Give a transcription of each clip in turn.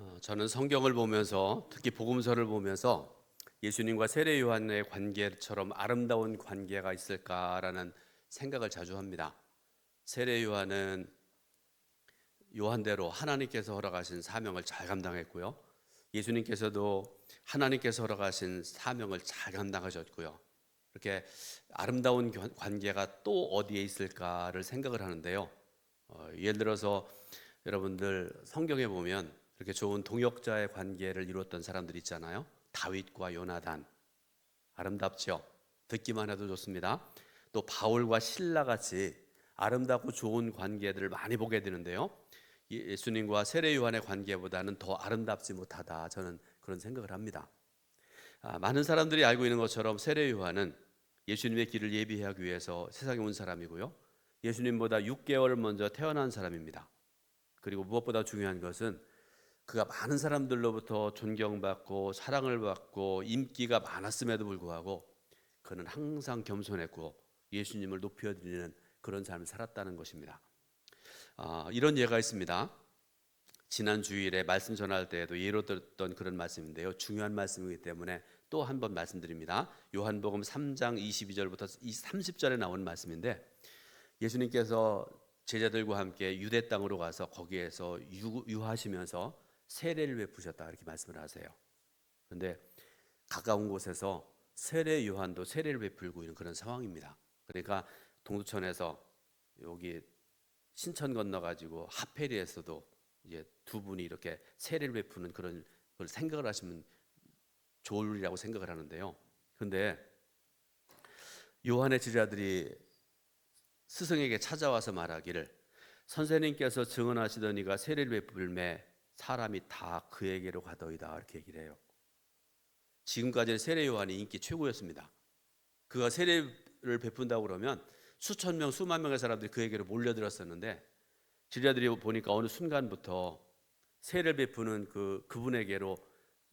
어, 저는 성경을 보면서 특히 복음서를 보면서 예수님과 세례 요한의 관계처럼 아름다운 관계가 있을까라는 생각을 자주 합니다. 세례 요한은 요한대로 하나님께서 허락하신 사명을 잘 감당했고요. 예수님께서도 하나님께서 허락하신 사명을 잘 감당하셨고요. 이렇게 아름다운 관- 관계가 또 어디에 있을까를 생각을 하는데요. 어, 예를 들어서 여러분들 성경에 보면 이렇게 좋은 동역자의 관계를 이루었던 사람들 있잖아요. 다윗과 요나단 아름답죠. 듣기만 해도 좋습니다. 또 바울과 신라 같이 아름답고 좋은 관계들을 많이 보게 되는데요. 예- 예수님과 세례 요한의 관계보다는 더 아름답지 못하다. 저는 그런 생각을 합니다. 아, 많은 사람들이 알고 있는 것처럼 세례 요한은 예수님의 길을 예비하기 위해서 세상에 온 사람이고요. 예수님보다 6개월 먼저 태어난 사람입니다. 그리고 무엇보다 중요한 것은 그가 많은 사람들로부터 존경받고 사랑을 받고 인기가 많았음에도 불구하고 그는 항상 겸손했고 예수님을 높여드리는 그런 삶을 살았다는 것입니다. 아, 이런 예가 있습니다. 지난 주일에 말씀 전할 때에도 예로 들었던 그런 말씀인데요. 중요한 말씀이기 때문에 또 한 번 말씀드립니다. 요한복음 3장 22절부터 30절에 나온 말씀인데 예수님께서 제자들과 함께 유대 땅으로 가서 거기에서 유, 유하시면서 세례를 베푸셨다 이렇게 말씀을 하세요. 그런데 가까운 곳에서 세례 요한도 세례를 베풀고 있는 그런 상황입니다. 그러니까 동두천에서 여기 신천 건너 가지고 하페리에서도 이제 두 분이 이렇게 세례를 베푸는 그런 걸 생각을 하시면 좋으리라고 생각을 하는데요. 그런데 요한의 제자들이 스승에게 찾아와서 말하기를 선생님께서 증언하시던 이가 세례를 베풀매 사람이 다 그에게로 가더이다 이렇게 얘기를 해요. 지금까지는 세례 요한이 인기 최고였습니다. 그가 세례를 베푼다고 그러면 수천 명, 수만 명의 사람들이 그에게로 몰려들었었는데 제자들이 보니까 어느 순간부터 세례를 베푸는 그 그분에게로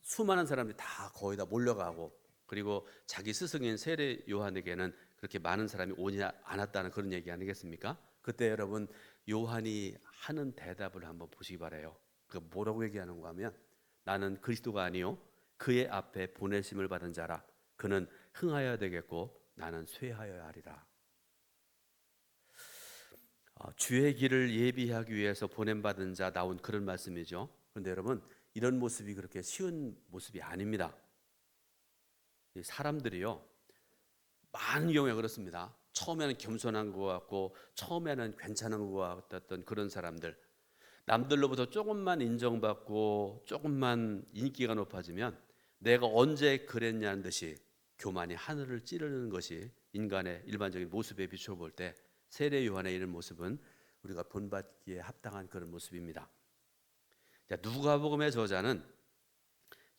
수많은 사람들이 다 거의 다 몰려가고 그리고 자기 스승인 세례 요한에게는 그렇게 많은 사람이 오지 않았다는 그런 얘기 아니겠습니까? 그때 여러분 요한이 하는 대답을 한번 보시기 바래요. 그 뭐라고 얘기하는가 하면 나는 그리스도가 아니요 그의 앞에 보내심을 받은 자라 그는 흥하여야 되겠고 나는 쇠하여야 하리라. 어, 주의 길을 예비하기 위해서 보냄 받은 자 나온 그런 말씀이죠. 그런데 여러분 이런 모습이 그렇게 쉬운 모습이 아닙니다. 이 사람들이요 많은 경우에 그렇습니다. 처음에는 겸손한 것 같고 처음에는 괜찮은 것 같았던 그런 사람들 남들로부터 조금만 인정받고 조금만 인기가 높아지면 내가 언제 그랬냐는 듯이 교만이 하늘을 찌르는 것이 인간의 일반적인 모습에 비춰볼 때 세례 요한의 이런 모습은 우리가 본받기에 합당한 그런 모습입니다. 자, 누가복음의 저자는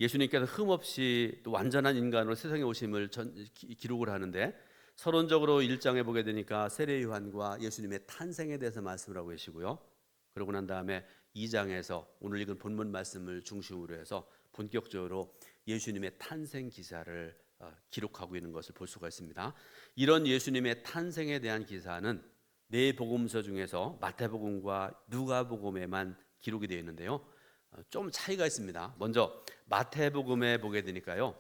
예수님께서 흠없이 또 완전한 인간으로 세상에 오심을 전, 기, 기록을 하는데 서론적으로 1장에 보게 되니까 세례 요한과 예수님의 탄생에 대해서 말씀을 하고 계시고요. 그러고 난 다음에 2장에서 오늘 읽은 본문 말씀을 중심으로 해서 본격적으로 예수님의 탄생 기사를 어, 기록하고 있는 것을 볼 수가 있습니다. 이런 예수님의 탄생에 대한 기사는 네 복음서 중에서 마태복음과 누가복음에만 기록이 되어 있는데요. 어, 좀 차이가 있습니다. 먼저 마태복음에 보게 되니까요.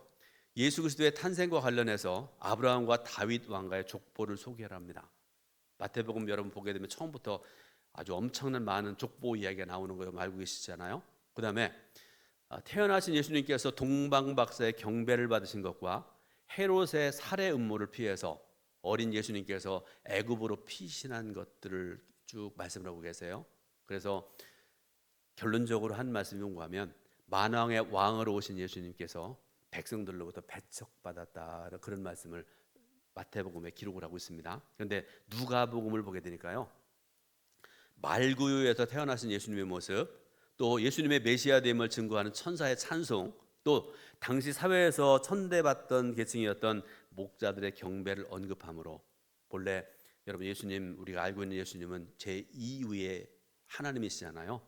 예수 그리스도의 탄생과 관련해서 아브라함과 다윗 왕가의 족보를 소개합니다. 마태복음 여러분 보게 되면 처음부터 아주 엄청난 많은 족보 이야기가 나오는 거 알고 계시잖아요. 그 다음에 아, 태어나신 예수님께서 동방박사의 경배를 받으신 것과 헤롯의 살해 음모를 피해서 어린 예수님께서 애굽으로 피신한 것들을 쭉 말씀을 하고 계세요. 그래서 결론적으로 한 말씀이 뭔가 하면 만왕의 왕으로 오신 예수님께서 백성들로부터 배척받았다 그런 말씀을 마태복음에 기록을 하고 있습니다. 그런데 누가복음을 보게 되니까요. 말구유에서 태어나신 예수님의 모습, 또 예수님의 메시아됨을 증거하는 천사의 찬송, 또 당시 사회에서 천대받던 계층이었던 목자들의 경배를 언급함으로 본래 여러분 예수님 우리가 알고 있는 예수님은 제 2위의 하나님이시잖아요.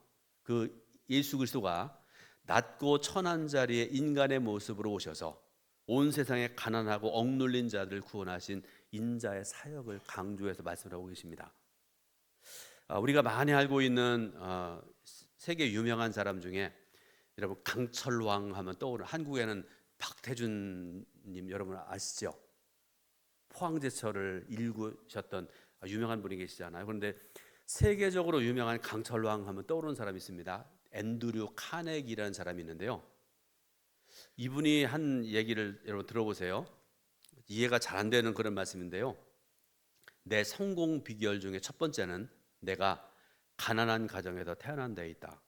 그 예수 그리스도가 낮고 천한 자리에 인간의 모습으로 오셔서 온 세상에 가난하고 억눌린 자들을 구원하신 인자의 사역을 강조해서 말씀하고 계십니다. 아, 우리가 많이 알고 있는 어, 세계 유명한 사람 중에 여러분 강철왕 하면 떠오르는 한국에는 박태준님 여러분 아시죠? 포항제철을 일구셨던 유명한 분이 계시잖아요. 그런데 세계적으로 유명한 강철왕 하면 떠오르는 사람이 있습니다. 앤드류 카네기라는 사람이 있는데요. 이분이 한 얘기를 여러분 들어보세요. 이해가 잘 안 되는 그런 말씀인데요. 내 성공 비결 중에 첫 번째는 내가 가난한 가정에서 태어난 데 있다.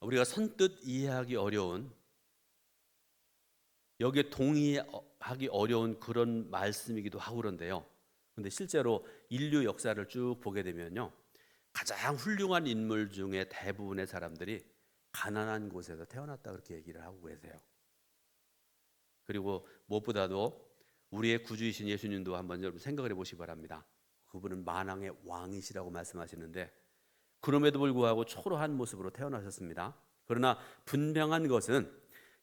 우리가 선뜻 이해하기 어려운 여기에 동의하기 어려운 그런 말씀이기도 하고 그런데요. 근데 실제로 인류 역사를 쭉 보게 되면요. 가장 훌륭한 인물 중에 대부분의 사람들이 가난한 곳에서 태어났다 그렇게 얘기를 하고 계세요. 그리고 무엇보다도 우리의 구주이신 예수님도 한번 여러분 생각을 해보시기 바랍니다. 그분은 만왕의 왕이시라고 말씀하시는데 그럼에도 불구하고 초라한 모습으로 태어나셨습니다. 그러나 분명한 것은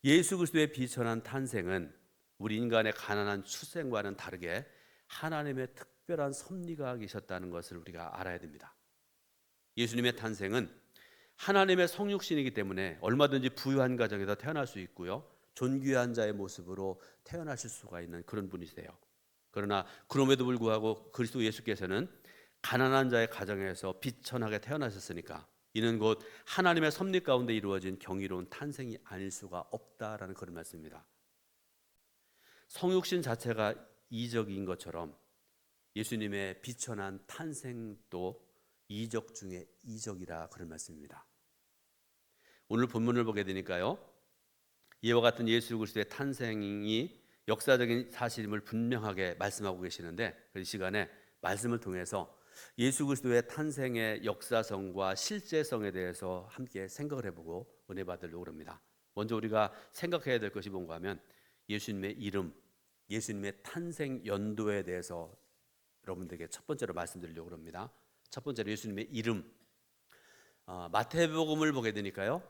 예수 그리스도의 비천한 탄생은 우리 인간의 가난한 출생과는 다르게 하나님의 특별한 섭리가 계셨다는 것을 우리가 알아야 됩니다. 예수님의 탄생은 하나님의 성육신이기 때문에 얼마든지 부유한 가정에서 태어날 수 있고요. 존귀한 자의 모습으로 태어나실 수가 있는 그런 분이세요. 그러나 그럼에도 불구하고 그리스도 예수께서는 가난한 자의 가정에서 비천하게 태어나셨으니까 이는 곧 하나님의 섭리 가운데 이루어진 경이로운 탄생이 아닐 수가 없다라는 그런 말씀입니다. 성육신 자체가 이적인 것처럼 예수님의 비천한 탄생도 이적 중에 이적이라 그런 말씀입니다. 오늘 본문을 보게 되니까요. 이와 같은 예수 그리스도의 탄생이 역사적인 사실임을 분명하게 말씀하고 계시는데 그 시간에 말씀을 통해서 예수 그리스도의 탄생의 역사성과 실제성에 대해서 함께 생각을 해보고 은혜 받으려고 합니다. 먼저 우리가 생각해야 될 것이 뭔가 하면 예수님의 이름, 예수님의 탄생 연도에 대해서 여러분들에게 첫 번째로 말씀드리려고 합니다. 첫 번째로 예수님의 이름. 어, 마태복음을 보게 되니까요.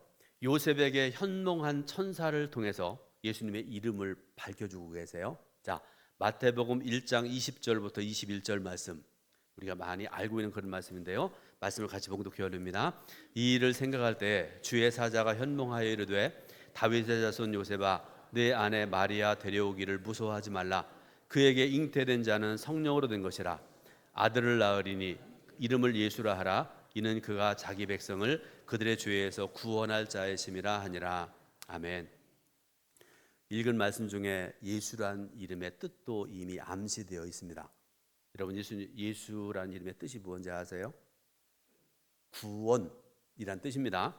요셉에게 현몽한 천사를 통해서 예수님의 이름을 밝혀주고 계세요. 자, 마태복음 1장 20절부터 21절 말씀. 우리가 많이 알고 있는 그런 말씀인데요. 말씀을 같이 봉독해 올립니다. 이 일을 생각할 때 주의 사자가 현몽하여 이르되 다윗의 자손 요셉아 내 아내 마리아 데려오기를 무서워하지 말라. 그에게 잉태된 자는 성령으로 된 것이라. 아들을 낳으리니 이름을 예수라 하라. 이는 그가 자기 백성을 그들의 죄에서 구원할 자의심이라 하니라. 아멘. 읽은 말씀 중에 예수란 이름의 뜻도 이미 암시되어 있습니다. 여러분 예수 예수란 이름의 뜻이 뭔지 아세요? 구원이란 뜻입니다.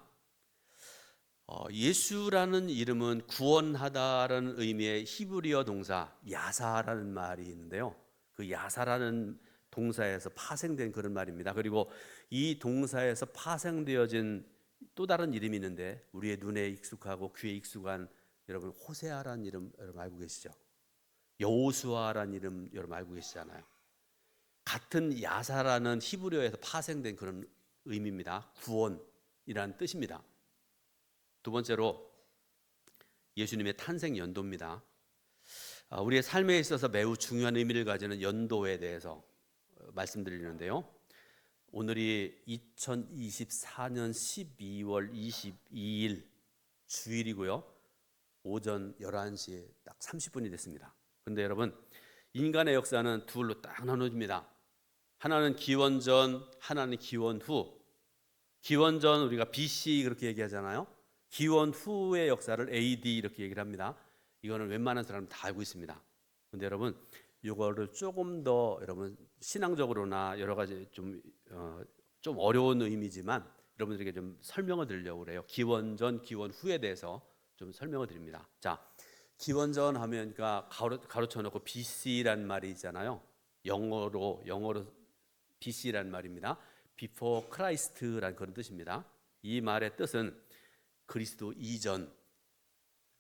어, 예수라는 이름은 구원하다라는 의미의 히브리어 동사 야사라는 말이 있는데요. 그 야사라는 동사에서 파생된 그런 말입니다. 그리고 이 동사에서 파생되어진 또 다른 이름이 있는데 우리의 눈에 익숙하고 귀에 익숙한 여러분 호세아라는 이름 여러분 알고 계시죠? 여호수아라는 이름 여러분 알고 계시잖아요. 같은 야사라는 히브리어에서 파생된 그런 의미입니다. 구원이라는 뜻입니다. 두 번째로 예수님의 탄생 연도입니다. 아, 우리의 삶에 있어서 매우 중요한 의미를 가지는 연도에 대해서 어, 말씀드리는데요. 오늘이 2024년 12월 22일 주일이고요. 오전 11시에 딱 30분이 됐습니다. 근데 여러분, 인간의 역사는 둘로 딱 나눠집니다. 하나는 기원 전, 하나는 기원 후. 기원 전 우리가 BC 그렇게 얘기하잖아요. 기원 후의 역사를 AD 이렇게 얘기를 합니다. 이거는 웬만한 사람은 다 알고 있습니다. 근데 여러분 이거를 조금 더 여러분 신앙적으로나 여러 가지 좀, 어, 좀 어려운 의미지만 여러분들에게 좀 설명을 드리려고 그래요. 기원 전, 기원 후에 대해서 좀 설명을 드립니다. 자, 기원 전 하면 그러니까 가로, 가로쳐 놓고 BC란 말이 있잖아요. 영어로 영어로 BC란 말입니다. Before Christ란 그런 뜻입니다. 이 말의 뜻은 그리스도 이전.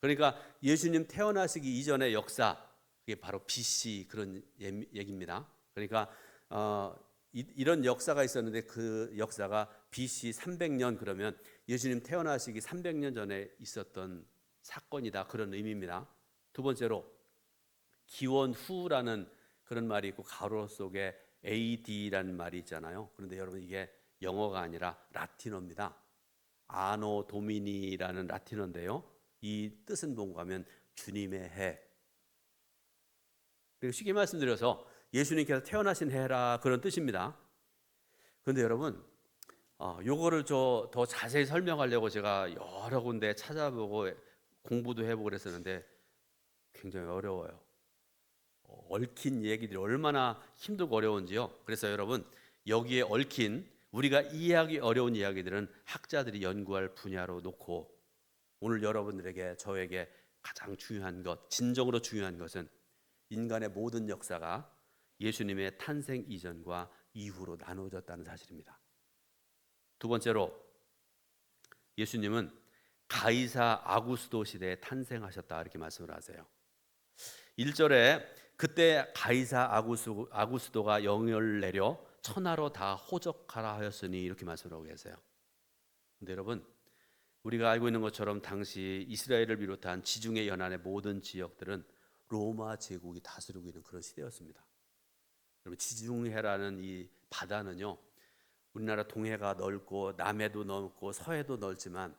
그러니까 예수님 태어나시기 이전의 역사, 그게 바로 BC 그런 얘기입니다. 그러니까 어, 이, 런 역사가 있었는데 그 역사가 BC 300년 그러면 예수님 태어나시기 300년 전에 있었던 사건이다 그런 의미입니다. 두 번째로 기원 후라는 그런 말이 있고 가로 속에 AD라는 말이 있잖아요. 그런데 여러분 이게 영어가 아니라 라틴어입니다. 아노 도미니라는 라틴어인데요. 이 뜻은 뭔가 하면 주님의 해. 쉽게 말씀드려서 예수님께서 태어나신 해라 그런 뜻입니다. 그런데 여러분, 어, 요거를 저 더 자세히 설명하려고 제가 여러 군데 찾아보고 공부도 해보고 그랬었는데 굉장히 어려워요. 어, 얽힌 얘기들이 얼마나 힘들고 어려운지요. 그래서 여러분 여기에 얽힌 우리가 이해하기 어려운 이야기들은 학자들이 연구할 분야로 놓고 오늘 여러분들에게 저에게 가장 중요한 것, 진정으로 중요한 것은 인간의 모든 역사가 예수님의 탄생 이전과 이후로 나누어졌다는 사실입니다. 두 번째로 예수님은 가이사 아구스도 시대에 탄생하셨다 이렇게 말씀을 하세요. 1절에 그때 가이사 아구스, 아구스도가 영을 내려 천하로 다 호적하라 하였으니 이렇게 말씀하고 계세요. 근데 여러분 우리가 알고 있는 것처럼 당시 이스라엘을 비롯한 지중해 연안의 모든 지역들은 로마 제국이 다스리고 있는 그런 시대였습니다. 여러분 지중해라는 이 바다는요. 우리나라 동해가 넓고 남해도 넓고 서해도 넓지만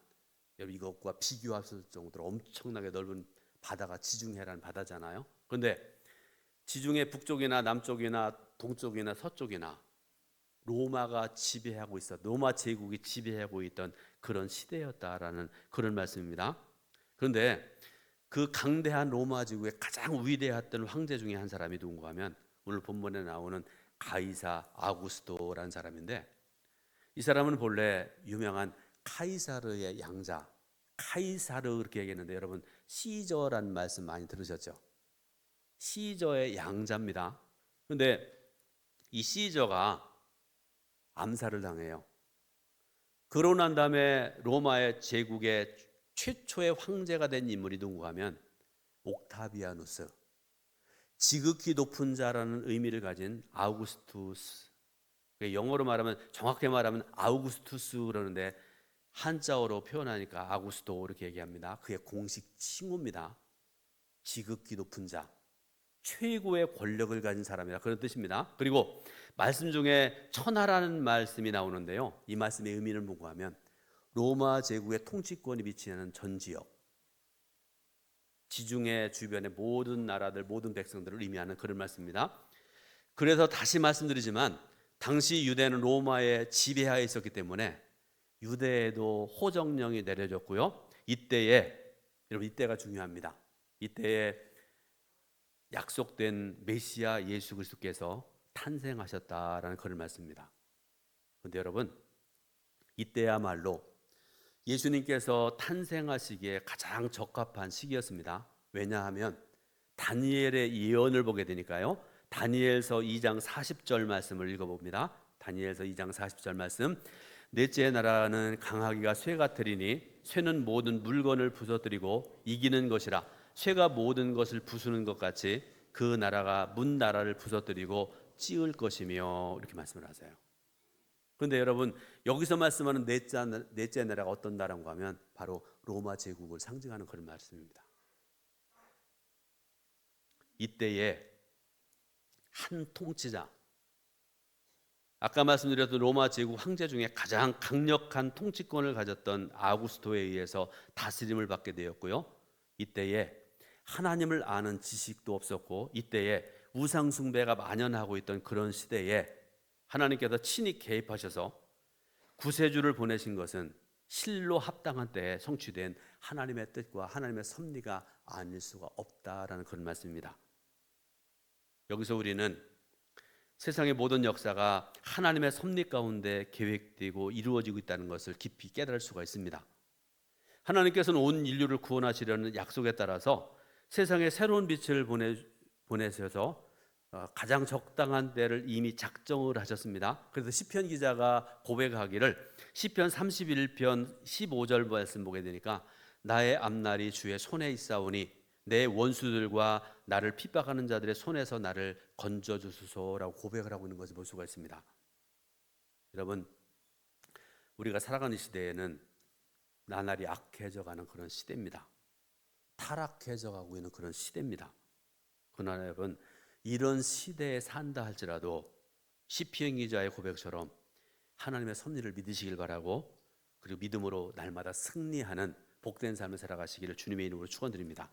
여러분 이것과 비교할 정도로 엄청나게 넓은 바다가 지중해라는 바다잖아요. 그런데 지중해 북쪽이나 남쪽이나 동쪽이나 서쪽이나 로마가 지배하고 있어 로마 제국이 지배하고 있던 그런 시대였다라는 그런 말씀입니다. 그런데 그 강대한 로마 제국의 가장 위대했던 황제 중에 한 사람이 누군가 하면 오늘 본문에 나오는 가이사 아구스토라는 사람인데 이 사람은 본래 유명한 카이사르의 양자 카이사르 그렇게 얘기했는데 여러분 시저란 말씀 많이 들으셨죠? 시저의 양자입니다. 그런데 이 시저가 암살을 당해요. 그러고 난 다음에 로마의 제국의 최초의 황제가 된 인물이 누군가 하면 옥타비아누스. 지극히 높은 자라는 의미를 가진 아우구스투스. 영어로 말하면 정확히 말하면 아우구스투스 그러는데 한자어로 표현하니까 아구스토 이렇게 얘기합니다. 그의 공식 칭호입니다. 지극히 높은 자, 최고의 권력을 가진 사람이라 그런 뜻입니다. 그리고 말씀 중에 천하라는 말씀이 나오는데요. 이 말씀의 의미를 보고 하면 로마 제국의 통치권이 비치는 전 지역, 지중해 주변의 모든 나라들, 모든 백성들을 의미하는 그런 말씀입니다. 그래서 다시 말씀드리지만 당시 유대는 로마의 지배하에 있었기 때문에 유대에도 호정령이 내려졌고요. 이때에 여러분 이때가 중요합니다. 이때에 약속된 메시아 예수 그리스도께서 탄생하셨다라는 그런 말씀입니다. 그런데 여러분 이때야말로 예수님께서 탄생하시기에 가장 적합한 시기였습니다. 왜냐하면 다니엘의 예언을 보게 되니까요. 다니엘서 2장 40절 말씀을 읽어봅니다. 다니엘서 2장 40절 말씀. 넷째 나라는 강하기가 쇠 같으리니 쇠는 모든 물건을 부서뜨리고 이기는 것이라 쇠가 모든 것을 부수는 것 같이 그 나라가 문 나라를 부서뜨리고 찌을 것이며 이렇게 말씀을 하세요. 그런데 여러분 여기서 말씀하는 넷째, 넷째 나라가 어떤 나라인가 하면 바로 로마 제국을 상징하는 그런 말씀입니다. 이때에 한 통치자 아까 말씀드렸던 로마 제국 황제 중에 가장 강력한 통치권을 가졌던 아구스토에 의해서 다스림을 받게 되었고요. 이때에 하나님을 아는 지식도 없었고 이때에 우상 숭배가 만연하고 있던 그런 시대에 하나님께서 친히 개입하셔서 구세주를 보내신 것은 실로 합당한 때에 성취된 하나님의 뜻과 하나님의 섭리가 아닐 수가 없다라는 그런 말씀입니다. 여기서 우리는 세상의 모든 역사가 하나님의 섭리 가운데 계획되고 이루어지고 있다는 것을 깊이 깨달을 수가 있습니다. 하나님께서는 온 인류를 구원하시려는 약속에 따라서 세상에 새로운 빛을 보내 보내셔서 어, 가장 적당한 때를 이미 작정을 하셨습니다. 그래서 시편 기자가 고백하기를 시편 31편 15절 말씀 보게 되니까 나의 앞날이 주의 손에 있사오니 내 원수들과 나를 핍박하는 자들의 손에서 나를 건져 주소서라고 고백을 하고 있는 것을 볼 수가 있습니다. 여러분 우리가 살아가는 시대에는 나날이 악해져 가는 그런 시대입니다. 타락해져 가고 있는 그런 시대입니다. 그러나 여러분 이런 시대에 산다 할지라도 시편 기자의 고백처럼 하나님의 섭리를 믿으시길 바라고 그리고 믿음으로 날마다 승리하는 복된 삶을 살아가시기를 주님의 이름으로 축원드립니다.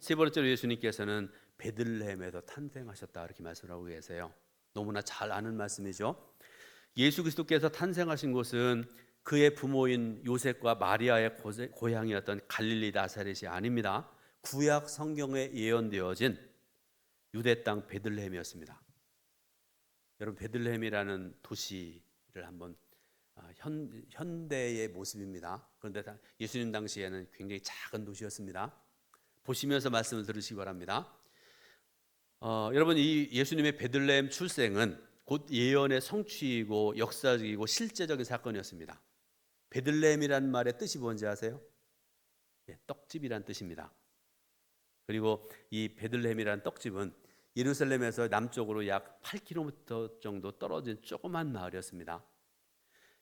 세 번째로 예수님께서는 베들레헴에서 탄생하셨다 이렇게 말씀하고 계세요. 너무나 잘 아는 말씀이죠. 예수 그리스도께서 탄생하신 곳은 그의 부모인 요셉과 마리아의 고향이었던 갈릴리 나사렛이 아닙니다. 구약 성경에 예언되어진 유대 땅 베들레헴이었습니다. 여러분 베들레헴이라는 도시를 한번 아, 현, 현대의 모습입니다. 그런데 예수님 당시에는 굉장히 작은 도시였습니다. 보시면서 말씀을 들으시기 바랍니다. 어, 여러분 이 예수님의 베들레헴 출생은 곧 예언의 성취이고 역사적이고 실제적인 사건이었습니다. 베들레헴이란 말의 뜻이 뭔지 아세요? 예, 떡집이란 뜻입니다. 그리고 이 베들레헴이란 떡집은 예루살렘에서 남쪽으로 약 8km 정도 떨어진 조그만 마을이었습니다.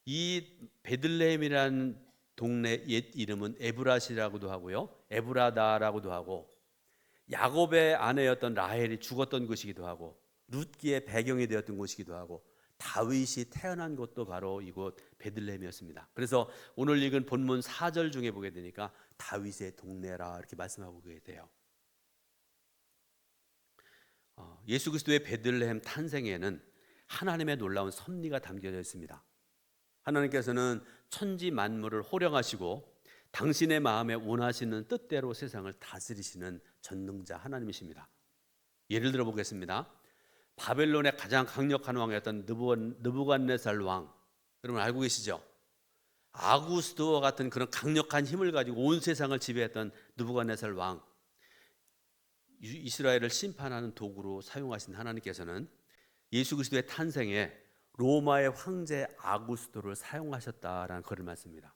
이 베들레헴이라는 동네 옛 이름은 에브라시라고도 하고요. 에브라다라고도 하고 야곱의 아내였던 라헬이 죽었던 곳이기도 하고 룻기의 배경이 되었던 곳이기도 하고 다윗이 태어난 곳도 바로 이곳 베들레헴이었습니다. 그래서 오늘 읽은 본문 4절 중에 보게 되니까 다윗의 동네라 이렇게 말씀하고 계세요. 어, 예수 그리스도의 베들레헴 탄생에는 하나님의 놀라운 섭리가 담겨져 있습니다. 하나님께서는 천지 만물을 호령하시고 당신의 마음에 원하시는 뜻대로 세상을 다스리시는 전능자 하나님이십니다. 예를 들어 보겠습니다. 바벨론의 가장 강력한 왕이었던 느부갓네살 왕, 여러분 알고 계시죠? 아구스도와 같은 그런 강력한 힘을 가지고 온 세상을 지배했던 느부갓네살 왕, 이스라엘을 심판하는 도구로 사용하신 하나님께서는 예수 그리스도의 탄생에 로마의 황제 아구스도를 사용하셨다라는 글을 말씀입니다.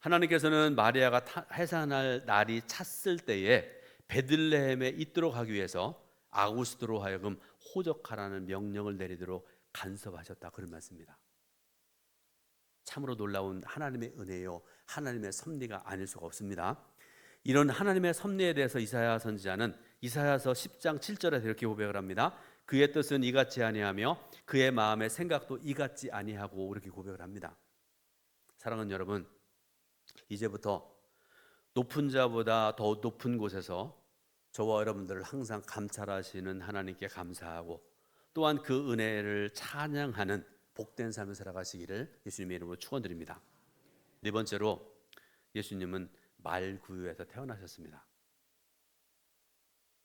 하나님께서는 마리아가 해산할 날이 찼을 때에 베들레헴에 있도록 하기 위해서 아구스도로 하여금 호적하라는 명령을 내리도록 간섭하셨다 그런 말씀입니다. 참으로 놀라운 하나님의 은혜요 하나님의 섭리가 아닐 수가 없습니다. 이런 하나님의 섭리에 대해서 이사야 선지자는 이사야서 10장 7절에 이렇게 고백을 합니다. 그의 뜻은 이같지 아니하며 그의 마음의 생각도 이같지 아니하고 이렇게 고백을 합니다. 사랑하는 여러분, 이제부터 높은 자보다 더 높은 곳에서 저와 여러분들을 항상 감찰하시는 하나님께 감사하고 또한 그 은혜를 찬양하는 복된 삶을 살아가시기를 예수님의 이름으로 축원드립니다. 네 번째로 예수님은 말구유에서 태어나셨습니다.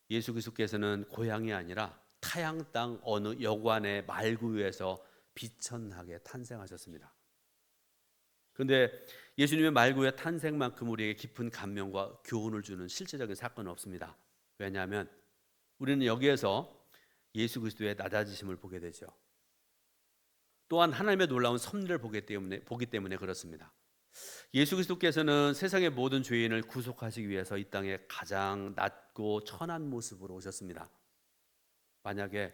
예수 그리스도께서는 고향이 아니라 타양 땅 어느 여관의 말구유에서 비천하게 탄생하셨습니다. 그런데 예수님의 말구의 탄생만큼 우리에게 깊은 감명과 교훈을 주는 실제적인 사건은 없습니다. 왜냐하면 우리는 여기에서 예수 그리스도의 낮아지심을 보게 되죠. 또한 하나님의 놀라운 섭리를 보기 때문에 보기 때문에 그렇습니다. 예수 그리스도께서는 세상의 모든 죄인을 구속하시기 위해서 이 땅에 가장 낮고 천한 모습으로 오셨습니다. 만약에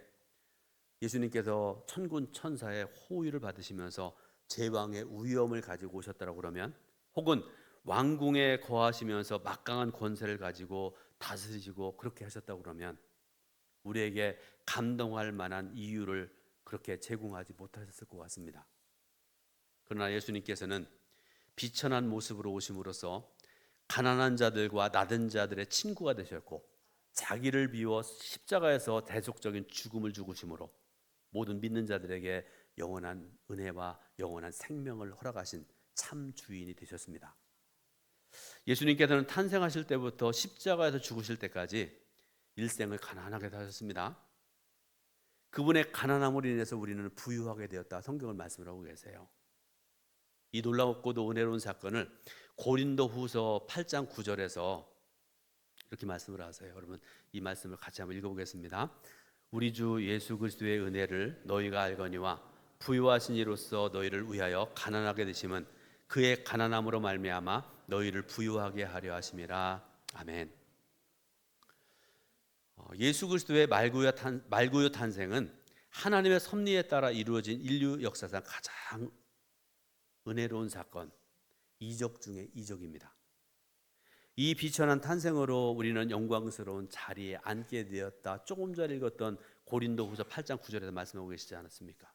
예수님께서 천군 천사의 호의를 받으시면서 제왕의 위엄을 가지고 오셨다고 그러면 혹은 왕궁에 거하시면서 막강한 권세를 가지고 다스리시고 그렇게 하셨다고 그러면 우리에게 감동할 만한 이유를 그렇게 제공하지 못하셨을 것 같습니다. 그러나 예수님께서는 비천한 모습으로 오심으로써 가난한 자들과 나든 자들의 친구가 되셨고 자기를 비워 십자가에서 대속적인 죽음을 죽으심으로 모든 믿는 자들에게 영원한 은혜와 영원한 생명을 허락하신 참 주인이 되셨습니다. 예수님께서는 탄생하실 때부터 십자가에서 죽으실 때까지 일생을 가난하게 사셨습니다. 그분의 가난함으로 인해서 우리는 부유하게 되었다. 성경을 말씀을 하고 계세요. 이 놀랍고도 은혜로운 사건을 고린도 후서 8장 9절에서 이렇게 말씀을 하세요. 여러분 이 말씀을 같이 한번 읽어보겠습니다. 우리 주 예수 그리스도의 은혜를 너희가 알거니와 부유하신 이로서 너희를 위하여 가난하게 되심은 그의 가난함으로 말미암아 너희를 부유하게 하려 하심이라. 아멘. 어, 예수 그리스도의 말구유, 탄, 말구유 탄생은 하나님의 섭리에 따라 이루어진 인류 역사상 가장 은혜로운 사건, 이적 중의 이적입니다. 이 비천한 탄생으로 우리는 영광스러운 자리에 앉게 되었다. 조금 전에 읽었던 고린도후서 8장 9절에서 말씀하고 계시지 않았습니까?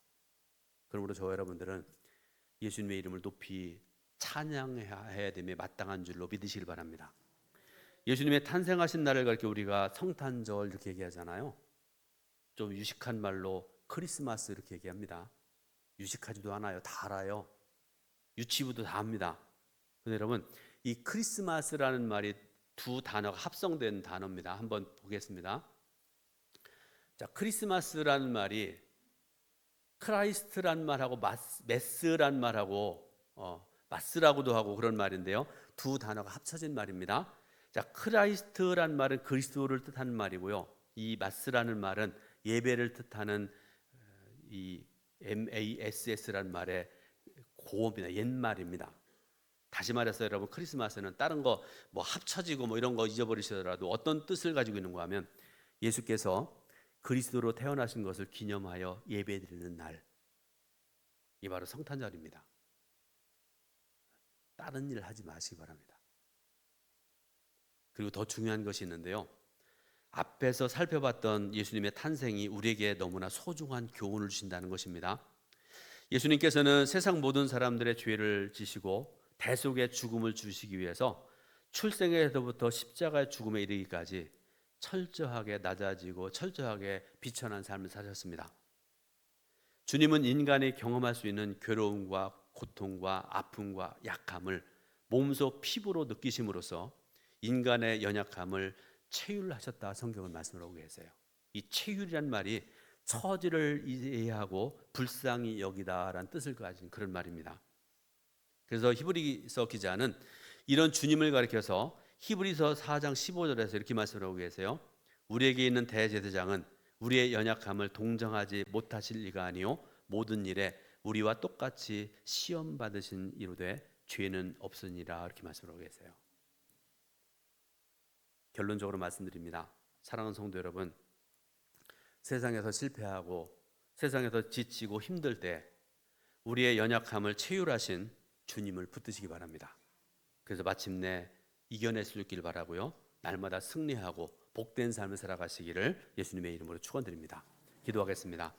그러므로 저와 여러분들은 예수님의 이름을 높이 찬양해야 됨에 마땅한 줄로 믿으시길 바랍니다. 예수님의 탄생하신 날을 가리켜 우리가 성탄절 이렇게 얘기하잖아요. 좀 유식한 말로 크리스마스 이렇게 얘기합니다. 유식하지도 않아요. 다 알아요. 유치부도 다 합니다. 근데 여러분 이 크리스마스라는 말이 두 단어가 합성된 단어입니다. 한번 보겠습니다. 자, 크리스마스라는 말이 크라이스트란 말하고 마스, 메스란 말하고 어, 마스라고도 하고 그런 말인데요. 두 단어가 합쳐진 말입니다. 자, 크라이스트란 말은 그리스도를 뜻하는 말이고요. 이 마스라는 말은 예배를 뜻하는 어, 이 MASS란 말의 고음이나 옛말입니다. 다시 말해서 여러분 크리스마스는 다른 거 뭐 합쳐지고 뭐 이런 거 잊어버리시더라도 어떤 뜻을 가지고 있는가 하면 예수께서 그리스도로 태어나신 것을 기념하여 예배드리는 날. 이 바로 성탄절입니다. 다른 일 하지 마시기 바랍니다. 그리고 더 중요한 것이 있는데요. 앞에서 살펴봤던 예수님의 탄생이 우리에게 너무나 소중한 교훈을 주신다는 것입니다. 예수님께서는 세상 모든 사람들의 죄를 지시고 대속의 죽음을 주시기 위해서 출생에서부터 십자가의 죽음에 이르기까지 철저하게 낮아지고 철저하게 비천한 삶을 사셨습니다. 주님은 인간이 경험할 수 있는 괴로움과 고통과 아픔과 약함을 몸소 피부로 느끼심으로써 인간의 연약함을 체휼하셨다 성경은 말씀하고 계세요. 이 체휼이란 말이 처지를 이해하고 불쌍히 여기다라는 뜻을 가진 그런 말입니다. 그래서 히브리서 기자는 이런 주님을 가리켜서 히브리서 4장 15절에서 이렇게 말씀하고 계세요. 우리에게 있는 대제사장은 우리의 연약함을 동정하지 못하실 리가 아니요 모든 일에 우리와 똑같이 시험 받으신 이로되 죄는 없으니라 이렇게 말씀하고 계세요. 결론적으로 말씀드립니다. 사랑하는 성도 여러분, 세상에서 실패하고 세상에서 지치고 힘들 때 우리의 연약함을 체휼하신 주님을 붙드시기 바랍니다. 그래서 마침내 이겨낼 수 있기를 바라고요. 날마다 승리하고 복된 삶을 살아가시기를 예수님의 이름으로 축원드립니다. 기도하겠습니다.